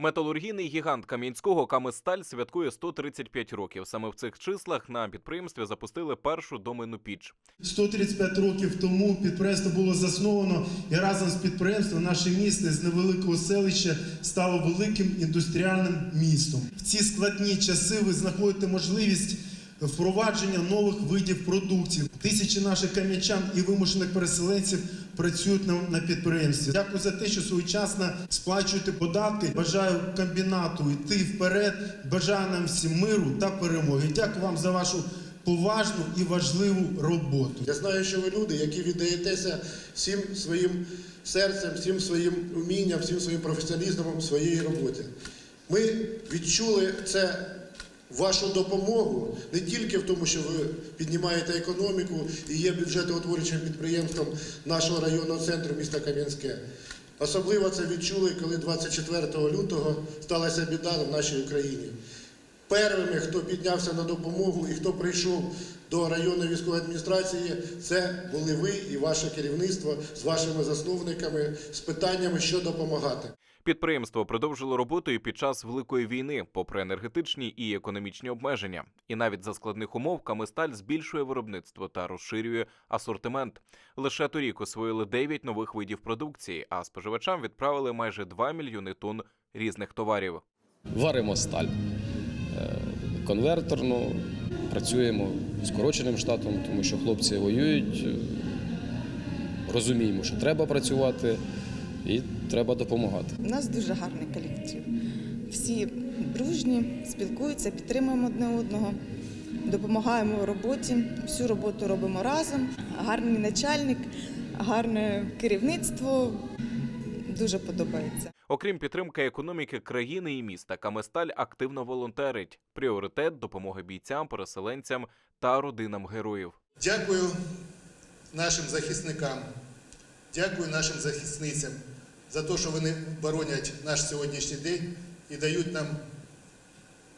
Металургійний гігант Кам'янського Каместаль святкує 135 років. Саме в цих числах на підприємстві запустили першу доменну піч. 135 років тому підприємство було засновано, і разом з підприємством наше місто з невеликого селища стало великим індустріальним містом. В ці складні часи ви знаходите можливість впровадження нових видів продуктів. Тисячі наших кам'ячан і вимушених переселенців працюють на, підприємстві. Дякую за те, що своєчасно сплачуєте податки. Бажаю комбінату йти вперед. Бажаю нам всім миру та перемоги. Дякую вам за вашу поважну і важливу роботу. Я знаю, що ви люди, які віддаєтеся всім своїм серцем, всім своїм умінням, всім своїм професіоналізмом в своїй роботі. Ми відчули це вашу допомогу не тільки в тому, що ви піднімаєте економіку і є бюджетоутворюючим підприємством нашого районного центру міста Кам'янське. Особливо це відчули, коли 24 лютого сталася біда в нашій Україні. Первими, хто піднявся на допомогу і хто прийшов до районної військової адміністрації, це були ви і ваше керівництво з вашими засновниками з питаннями, що допомагати. Підприємство продовжило роботу і під час великої війни, попри енергетичні і економічні обмеження. І навіть за складних умов Каместаль збільшує виробництво та розширює асортимент. Лише торік освоїли 9 нових видів продукції, а споживачам відправили майже 2 мільйони тонн різних товарів. Варимо сталь е, конверторну, працюємо скороченим штатом, тому що хлопці воюють. е, Розуміємо, що треба працювати і треба допомагати. У нас дуже гарний колектив. Всі дружні, спілкуються, підтримуємо одне одного, допомагаємо у роботі. Всю роботу робимо разом. Гарний начальник, гарне керівництво. Дуже подобається. Окрім підтримки економіки країни і міста, Каместаль активно волонтерить. Пріоритет допомоги бійцям, переселенцям та родинам героїв. Дякую нашим захисникам, дякую нашим захисницям за те, що вони боронять наш сьогоднішній день і дають нам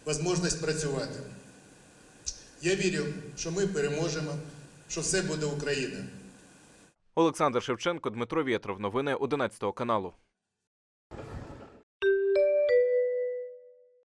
можливість працювати. Я вірю, що ми переможемо, що все буде Україна. Олександр Шевченко, Дмитро Вєтров. Новини 11 каналу.